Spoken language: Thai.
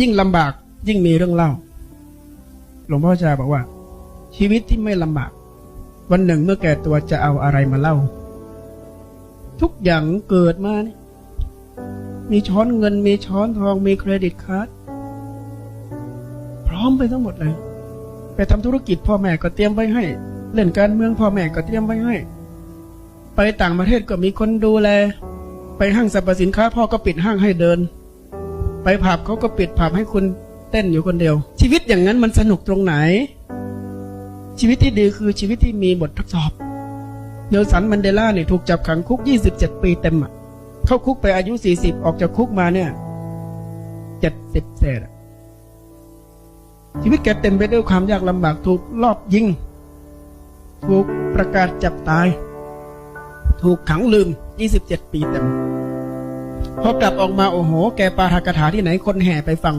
ยิ่งลำบากยิ่งมีเรื่องเล่า หลวงพ่อชาบอกว่า ชีวิตที่ไม่ลำบาก วันหนึ่งเมื่อแก่ตัวจะเอาอะไรมาเล่า ทุกอย่างเกิดมาเนี่ยมีช้อนเงิน มีช้อนทอง มีเครดิตการ์ดพร้อมไปทั้งหมดเลย ไปทำธุรกิจพ่อแม่ก็เตรียมไว้ให้ เล่นการเมืองพ่อแม่ก็เตรียมไว้ให้ ไปต่างประเทศก็มีคนดูแล ไปห้างสรรพสินค้าพ่อก็ปิดห้างให้เดิน ไปผับเขาก็ปิดผับให้คุณเต้นอยู่คนเดียว ชีวิตอย่างนั้นมันสนุกตรงไหน ชีวิตที่ดีคือชีวิตที่มีบททดสอบเนลสันมันเดลาเนี่ยถูกจับขังคุก 27 ปีเต็มอะเข้าคุกไปอายุ 40 ออกจากคุกมาเนี่ย70เศษชีวิตแกเต็มไปด้วยความยากลำบากถูกลอบยิง ถูกประกาศจับตาย ถูกขังลืม 27 ปีเต็ม พอกลับออกมาโอ้โห แกปาฐกถาที่ไหนคนแห่ไปฟัง